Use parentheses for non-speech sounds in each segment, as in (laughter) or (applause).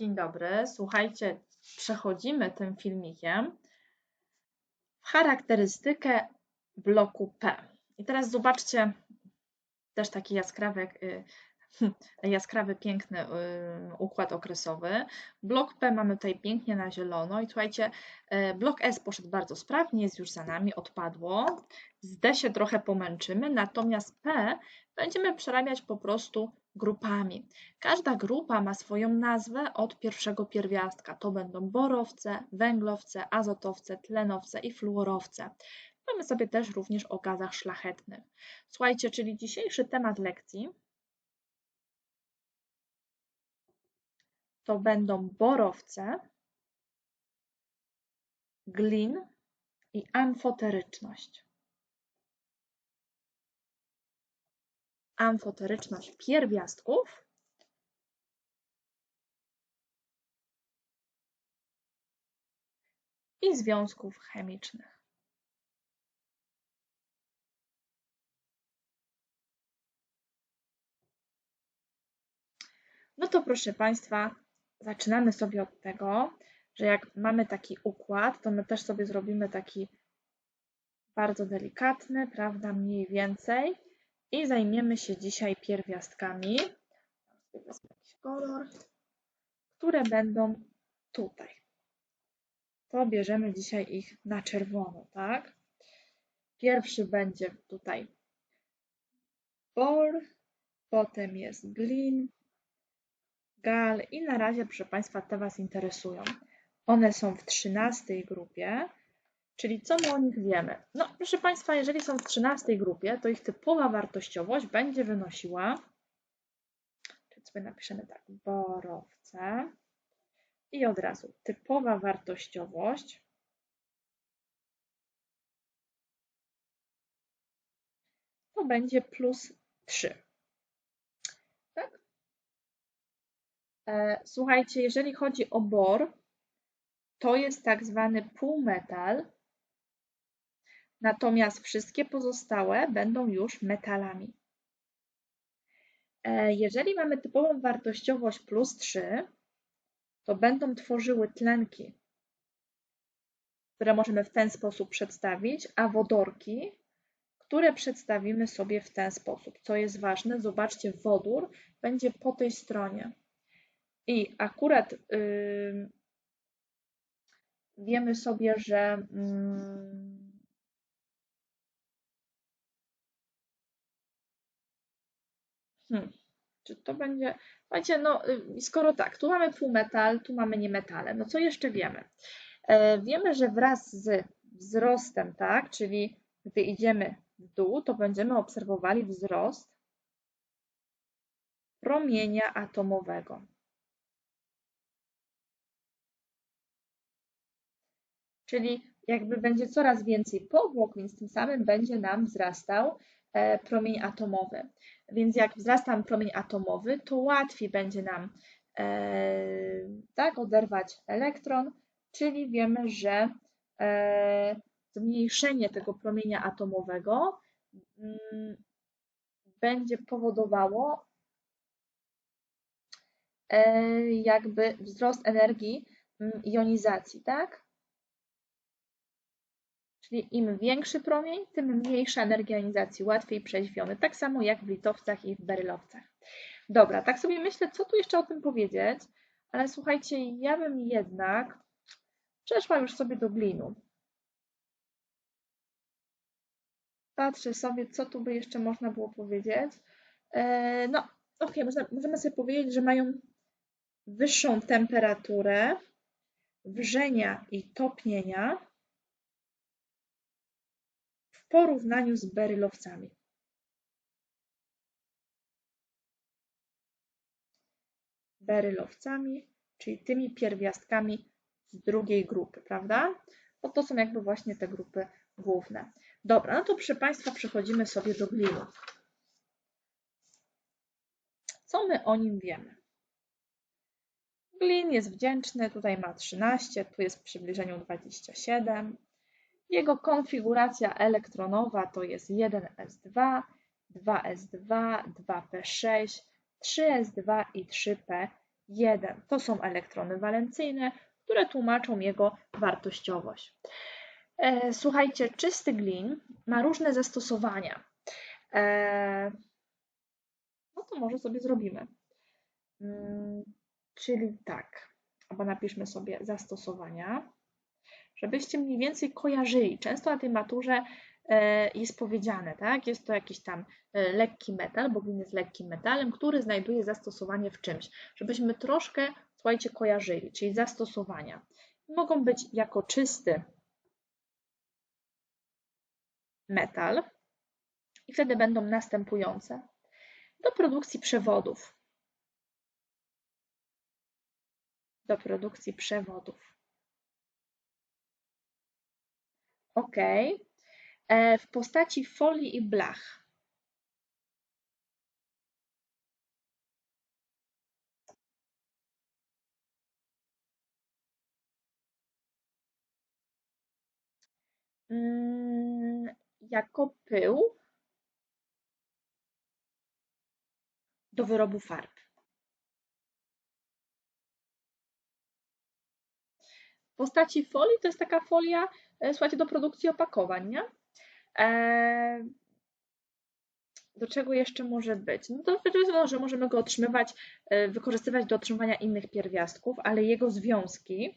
Dzień dobry. Słuchajcie, przechodzimy tym filmikiem w charakterystykę bloku P. I teraz zobaczcie też taki jaskrawy, y, (laughs) jaskrawy, piękny y, układ okresowy. Blok P mamy tutaj pięknie na zielono i słuchajcie, y, blok S poszedł bardzo sprawnie, jest już za nami, odpadło. Z D się trochę pomęczymy, natomiast P będziemy przerabiać po prostu grupami. Każda grupa ma swoją nazwę od pierwszego pierwiastka. To będą borowce, węglowce, azotowce, tlenowce i fluorowce. Mamy sobie też również o gazach szlachetnych. Słuchajcie, czyli dzisiejszy temat lekcji to będą borowce, glin i amfoteryczność. Amfoteryczność pierwiastków i związków chemicznych. No to proszę Państwa, zaczynamy sobie od tego, że jak mamy taki układ, to my też sobie zrobimy taki bardzo delikatny, prawda, mniej więcej i zajmiemy się dzisiaj pierwiastkami, kolor, które będą tutaj. To bierzemy dzisiaj ich na czerwono, tak? Pierwszy będzie tutaj bor, potem jest glin, gal i na razie, proszę Państwa, te Was interesują. One są w trzynastej grupie, Czyli co my o nich wiemy? No, proszę Państwa, jeżeli są w 13 grupie, to ich typowa wartościowość będzie wynosiła, czyli sobie napiszemy tak, borowce i od razu typowa wartościowość to będzie plus 3. Tak? E, słuchajcie, jeżeli chodzi o bor, to jest tak zwany półmetal, natomiast wszystkie pozostałe będą już metalami. E, jeżeli mamy typową wartościowość plus 3, to będą tworzyły tlenki, które możemy w ten sposób przedstawić, a wodorki, które przedstawimy sobie w ten sposób. Co jest ważne, zobaczcie, wodór będzie po tej stronie. I akurat yy, wiemy sobie, że yy, Hmm. Czy to będzie. Słuchajcie, no y, skoro tak, tu mamy półmetal, tu mamy niemetale, no co jeszcze wiemy? E, wiemy, że wraz z wzrostem, tak, czyli gdy idziemy w dół, to będziemy obserwowali wzrost promienia atomowego. Czyli jakby będzie coraz więcej powłok, więc tym samym będzie nam wzrastał promień atomowy. Więc jak wzrasta promień atomowy, to łatwiej będzie nam e, tak, oderwać elektron, czyli wiemy, że e, zmniejszenie tego promienia atomowego mm, będzie powodowało jakby wzrost energii mm, jonizacji, tak? Czyli im większy promień, tym mniejsza energia jonizacji, łatwiej przeźwiony. Tak samo jak w litowcach i w berylowcach. Dobra, tak sobie myślę, co tu jeszcze o tym powiedzieć, ale słuchajcie, ja bym jednak przeszła już sobie do glinu. Patrzę sobie, co tu by jeszcze można było powiedzieć. E, no, ok, możemy sobie powiedzieć, że mają wyższą temperaturę wrzenia i topnienia porównaniu z berylowcami. Berylowcami, czyli tymi pierwiastkami z drugiej grupy, prawda? Bo to są jakby właśnie te grupy główne. Dobra, no to proszę Państwa przechodzimy sobie do glinu. Co my o nim wiemy? Glin jest wdzięczny, tutaj ma 13, tu jest w przybliżeniu 27. Jego konfiguracja elektronowa to jest 1s2, 2s2, 2p6, 3s2 i 3p1. 1. To są elektrony walencyjne, które tłumaczą jego wartościowość. E, słuchajcie, czysty glin ma różne zastosowania. E, no to może sobie zrobimy. Mm, czyli tak, albo napiszmy sobie zastosowania, żebyście mniej więcej kojarzyli. Często na tej maturze e, jest powiedziane, tak? Jest to jakiś tam lekki metal, bo glin jest lekkim metalem, który znajduje zastosowanie w czymś, żebyśmy troszkę, słuchajcie, kojarzyli, czyli zastosowania. Mogą być jako czysty metal i wtedy będą następujące. Do produkcji przewodów. Do produkcji przewodów. OK. E, w postaci folii i blach. Mm, jako pył do wyrobu farb. W postaci folii to jest taka folia, słuchajcie, do produkcji opakowań, nie? E, do czego jeszcze może być? No to wiadomo, że możemy go otrzymywać, e, wykorzystywać do otrzymywania innych pierwiastków, ale jego związki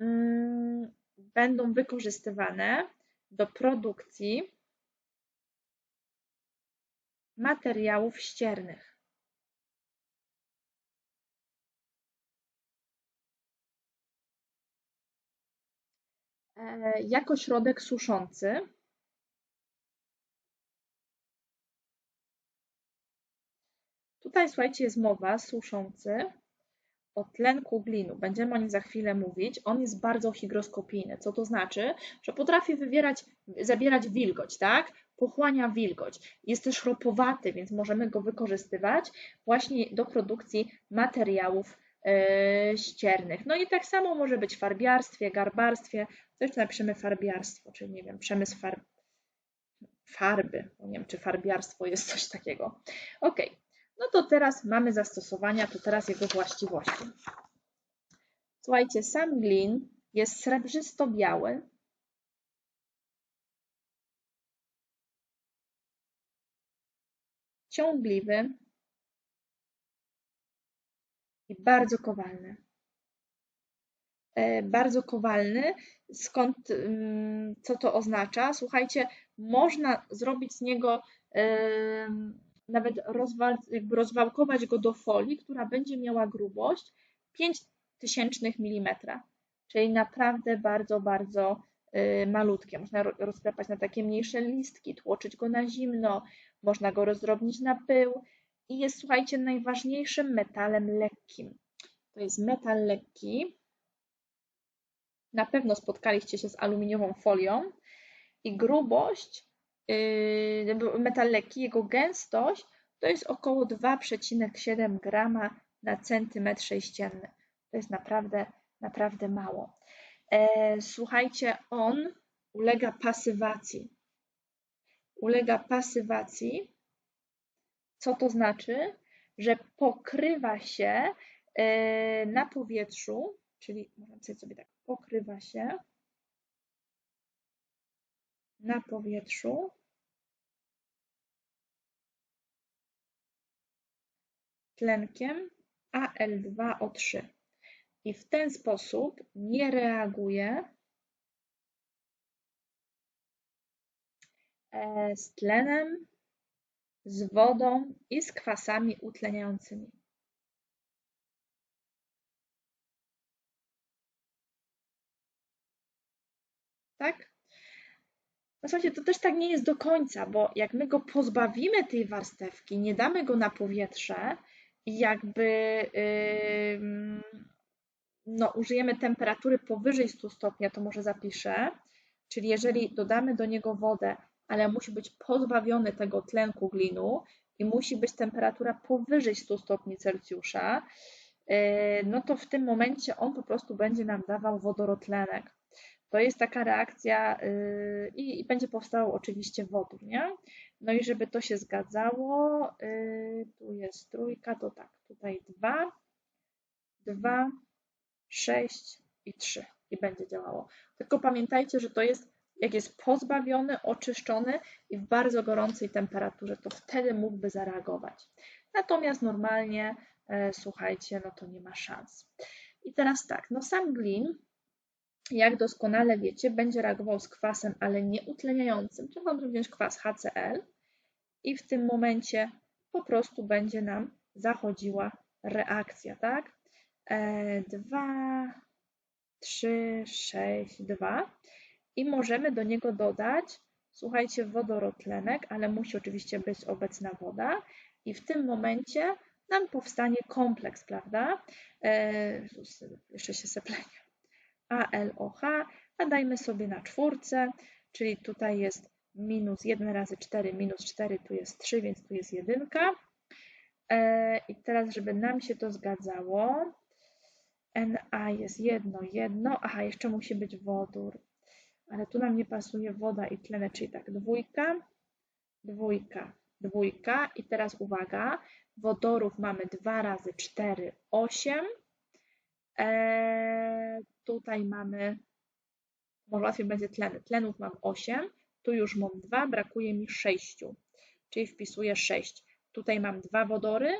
Mm, będą wykorzystywane do produkcji materiałów ściernych. E, jako środek suszący Tutaj, słuchajcie, jest mowa suszący o tlenku glinu. Będziemy o nim za chwilę mówić. On jest bardzo hygroskopijny, co to znaczy, że potrafi wywierać, zabierać wilgoć, tak? Pochłania wilgoć. Jest też ropowaty, więc możemy go wykorzystywać właśnie do produkcji materiałów ściernych. No i tak samo może być w farbiarstwie, garbarstwie. Co jeszcze napiszemy farbiarstwo, czyli nie wiem, przemysł farb, farby. Nie wiem, czy farbiarstwo jest coś takiego. Ok, no to teraz mamy zastosowania, to teraz jego właściwości. Słuchajcie, sam glin jest srebrzysto-biały. Ciągliwy i bardzo kowalny. E, bardzo kowalny. Skąd, mm, co to oznacza? Słuchajcie, można zrobić z niego nawet rozwal, jakby rozwałkować go do folii, która będzie miała grubość 5 tysięcznych milimetra, czyli naprawdę bardzo, bardzo y, malutkie. Można rozklepać na takie mniejsze listki, tłoczyć go na zimno, można go rozdrobnić na pył i jest, słuchajcie, najważniejszym metalem lekkim. To jest metal lekki. Na pewno spotkaliście się z aluminiową folią i grubość Yy, metal lekki, jego gęstość to jest około 2,7 grama na centymetr sześcienny. To jest naprawdę, naprawdę mało. E, słuchajcie, on ulega pasywacji. Ulega pasywacji. Co to znaczy? Że pokrywa się e, na powietrzu, czyli można sobie tak, pokrywa się na powietrzu tlenkiem Al2O3 i w ten sposób nie reaguje e, z tlenem, z wodą i z kwasami utleniającymi. Tak? No słuchajcie, to też tak nie jest do końca, bo jak my go pozbawimy tej warstewki, nie damy go na powietrze i jakby yy, no, użyjemy temperatury powyżej 100 stopnia, to może zapiszę, czyli jeżeli dodamy do niego wodę, ale musi być pozbawiony tego tlenku glinu i musi być temperatura powyżej 100 stopni Celsjusza, yy, no to w tym momencie on po prostu będzie nam dawał wodorotlenek. To jest taka reakcja yy, i, i, będzie powstał oczywiście wodór, nie? No i żeby to się zgadzało, yy, tu jest trójka, to tak, tutaj dwa, dwa, sześć i trzy i będzie działało. Tylko pamiętajcie, że to jest, jak jest pozbawiony, oczyszczony i w bardzo gorącej temperaturze, to wtedy mógłby zareagować. Natomiast normalnie, e, słuchajcie, no to nie ma szans. I teraz tak, no sam glin, jak doskonale wiecie, będzie reagował z kwasem, ale nie utleniającym, czyli możemy wziąć kwas HCl i w tym momencie po prostu będzie nam zachodziła reakcja, tak? 2, 3, 6, 2 i możemy do niego dodać, słuchajcie, wodorotlenek, ale musi oczywiście być obecna woda i w tym momencie nam powstanie kompleks, prawda? E, jeszcze się seplenie. ALOH, a dajmy sobie na czwórce, czyli tutaj jest minus 1 razy 4, minus 4, tu jest 3, więc tu jest jedynka. E, I teraz, żeby nam się to zgadzało, Na jest jedno, jedno, aha, jeszcze musi być wodór, ale tu nam nie pasuje woda i tlenek, czyli tak, dwójka, dwójka, dwójka i teraz uwaga, wodorów mamy 2 razy 4, 8, eee, tutaj mamy, może łatwiej będzie tleny, tlenów mam 8, tu już mam 2, brakuje mi 6, czyli wpisuję 6. Tutaj mam dwa wodory,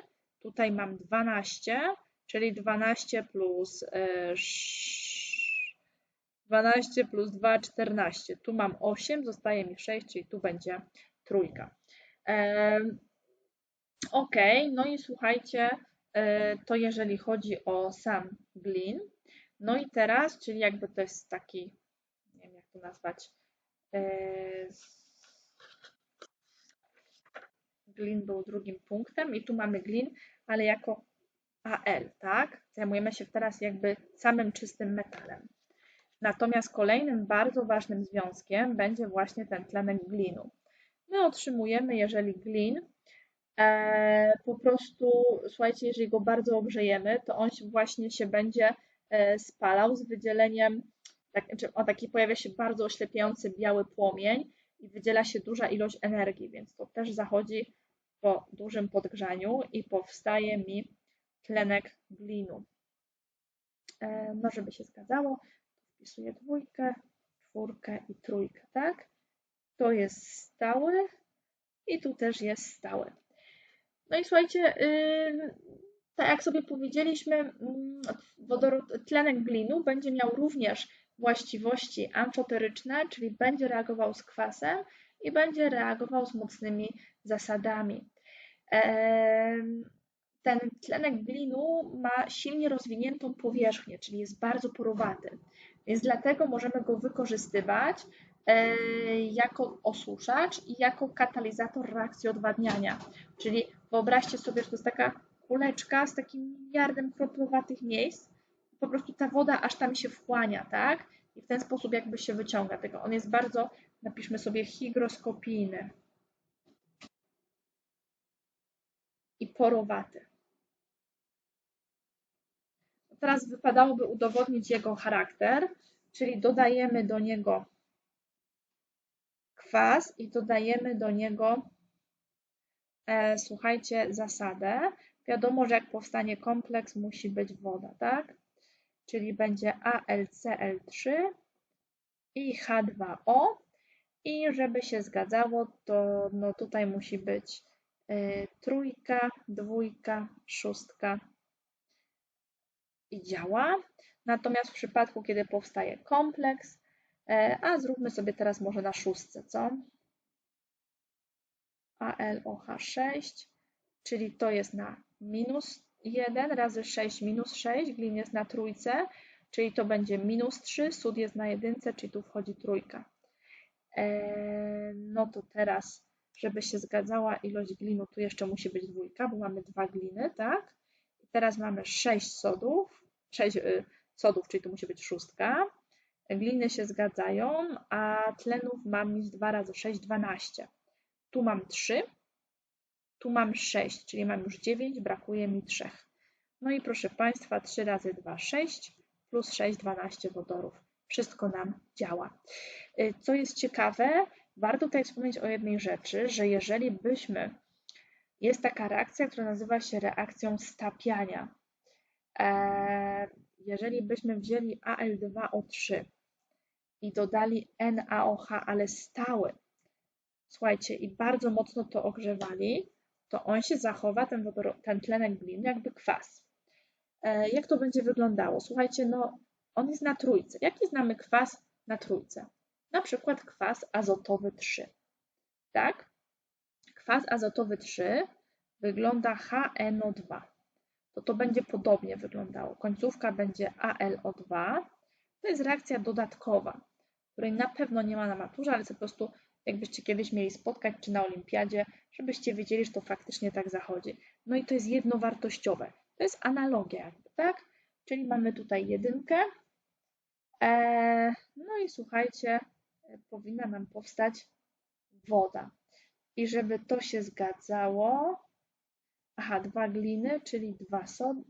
tutaj mam 12, czyli 12 plus 12 e, plus 2, 14. Tu mam 8, zostaje mi 6, czyli tu będzie trójka. Ok, no i słuchajcie, e, to jeżeli chodzi o sam glin. No i teraz, czyli jakby to jest taki, nie wiem jak to nazwać, e, glin był drugim punktem i tu mamy glin, ale jako Al, tak? Zajmujemy się teraz jakby samym czystym metalem. Natomiast kolejnym bardzo ważnym związkiem będzie właśnie ten tlenek glinu. My otrzymujemy, jeżeli glin e, po prostu, słuchajcie, jeżeli go bardzo ogrzejemy, to on się właśnie się będzie e, spalał z wydzieleniem, tak, znaczy on taki pojawia się bardzo oślepiający biały płomień i wydziela się duża ilość energii, więc to też zachodzi po dużym podgrzaniu i powstaje mi tlenek glinu. E, no, żeby się zgadzało, wpisuję dwójkę, czwórkę i trójkę, tak? To jest stały i tu też jest stały. No i słuchajcie, tak jak sobie powiedzieliśmy, mm, tlenek glinu będzie miał również właściwości amfoteryczne, czyli będzie reagował z kwasem i będzie reagował z mocnymi zasadami. Ten tlenek glinu ma silnie rozwiniętą powierzchnię, czyli jest bardzo porowaty, więc dlatego możemy go wykorzystywać e, jako osuszacz i jako katalizator reakcji odwadniania. Czyli wyobraźcie sobie, że to jest taka kuleczka z takim miliardem kroplowatych miejsc. Po prostu ta woda aż tam się wchłania, tak? I w ten sposób jakby się wyciąga tego. On jest bardzo, napiszmy sobie, hygroskopijny. i porowaty. Teraz wypadałoby udowodnić jego charakter, czyli dodajemy do niego kwas i dodajemy do niego, e, słuchajcie, zasadę. Wiadomo, że jak powstanie kompleks, musi być woda, tak? Czyli będzie AlCl3 i H2O. I żeby się zgadzało, to no tutaj musi być Y, trójka, dwójka, szóstka i działa. Natomiast w przypadku, kiedy powstaje kompleks, e, a zróbmy sobie teraz może na szóstce, co? ALOH6, czyli to jest na minus 1 razy 6 minus 6, glin jest na trójce, czyli to będzie minus 3, sód jest na jedynce, czyli tu wchodzi trójka. E, no to teraz żeby się zgadzała ilość glinu, tu jeszcze musi być dwójka, bo mamy dwa gliny, tak? Teraz mamy sześć sodów, sześć y, sodów, czyli tu musi być szóstka. Gliny się zgadzają, a tlenów mam mieć 2 razy 6, 12. Tu mam 3, tu mam 6, czyli mam już 9, brakuje mi 3. No i proszę Państwa, 3 razy 2, 6, plus 6, 12 wodorów. wszystko nam działa. Y, co jest ciekawe, warto tutaj wspomnieć o jednej rzeczy, że jeżeli byśmy, jest taka reakcja, która nazywa się reakcją stapiania. E, jeżeli byśmy wzięli Al2O3 i dodali NaOH, ale stały, słuchajcie, i bardzo mocno to ogrzewali, to on się zachowa, ten, ten tlenek gliny, jakby kwas. E, jak to będzie wyglądało? Słuchajcie, no on jest na trójce. Jaki znamy kwas na trójce? Na przykład kwas azotowy 3. Tak? Kwas azotowy 3 wygląda HNO2. To to będzie podobnie wyglądało. Końcówka będzie ALO2. To jest reakcja dodatkowa, której na pewno nie ma na maturze, ale po prostu jakbyście kiedyś mieli spotkać, czy na olimpiadzie, żebyście wiedzieli, że to faktycznie tak zachodzi. No i to jest jednowartościowe. To jest analogia jakby, tak? Czyli mamy tutaj jedynkę. E, no i słuchajcie, powinna nam powstać woda. I żeby to się zgadzało, aha, dwa gliny, czyli dwa sody,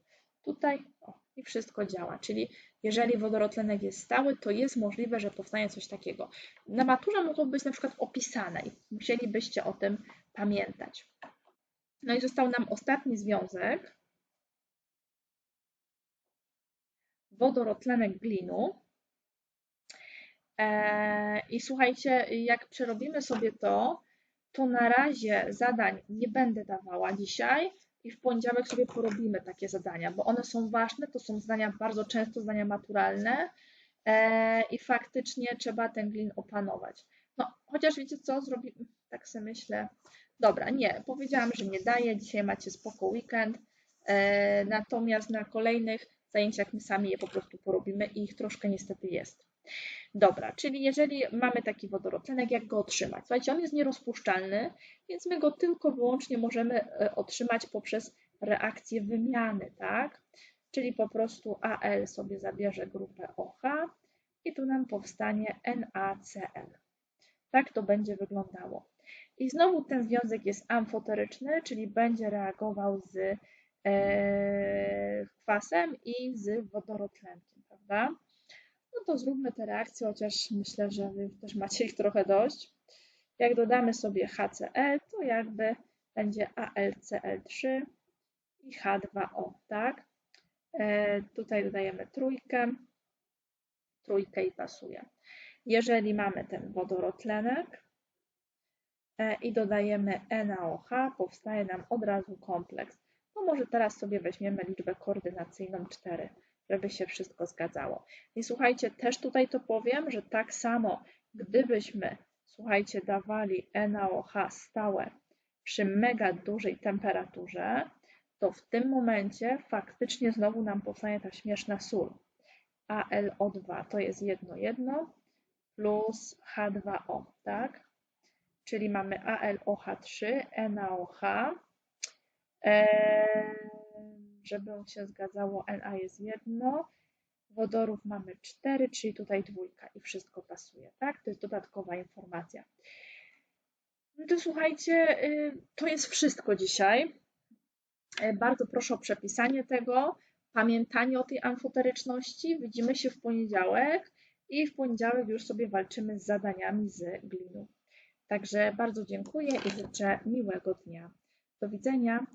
tutaj o, i wszystko działa. Czyli jeżeli wodorotlenek jest stały, to jest możliwe, że powstanie coś takiego. Na maturze mogło być na przykład opisane i musielibyście o tym pamiętać. No i został nam ostatni związek. Wodorotlenek glinu. Eee, I słuchajcie, jak przerobimy sobie to, to na razie zadań nie będę dawała dzisiaj i w poniedziałek sobie porobimy takie zadania, bo one są ważne, to są zdania bardzo często zdania maturalne eee, i faktycznie trzeba ten glin opanować. No, chociaż wiecie co, zrobimy, tak sobie myślę, dobra, nie, powiedziałam, że nie daję, dzisiaj macie spoko weekend, eee, natomiast na kolejnych zajęciach my sami je po prostu porobimy i ich troszkę niestety jest. Dobra, czyli jeżeli mamy taki wodorotlenek, jak go otrzymać? Słuchajcie, on jest nierozpuszczalny, więc my go tylko wyłącznie możemy e, otrzymać poprzez reakcję wymiany, tak? Czyli po prostu Al sobie zabierze grupę OH i tu nam powstanie NaCl. Tak to będzie wyglądało. I znowu ten związek jest amfoteryczny, czyli będzie reagował z e, kwasem i z wodorotlenkiem, prawda? No to zróbmy te reakcje, chociaż myślę, że Wy też macie ich trochę dość. Jak dodamy sobie HCl, to jakby będzie AlCl3 i H2O, tak? E, tutaj dodajemy trójkę, trójkę i pasuje. Jeżeli mamy ten wodorotlenek e, i dodajemy NaOH, powstaje nam od razu kompleks. No może teraz sobie weźmiemy liczbę koordynacyjną 4 żeby się wszystko zgadzało. I słuchajcie, też tutaj to powiem, że tak samo, gdybyśmy, słuchajcie, dawali NaOH stałe przy mega dużej temperaturze, to w tym momencie faktycznie znowu nam powstanie ta śmieszna sól. ALO2 to jest jedno jedno plus H2O, tak? Czyli mamy ALOH3, NaOH. Eee, żeby się zgadzało, Na jest jedno, wodorów mamy cztery, czyli tutaj dwójka i wszystko pasuje, tak? To jest dodatkowa informacja. No to słuchajcie, y, to jest wszystko dzisiaj. Y, bardzo proszę o przepisanie tego, pamiętanie o tej amfoteryczności. Widzimy się w poniedziałek i w poniedziałek już sobie walczymy z zadaniami z glinu. Także bardzo dziękuję i życzę miłego dnia. Do widzenia.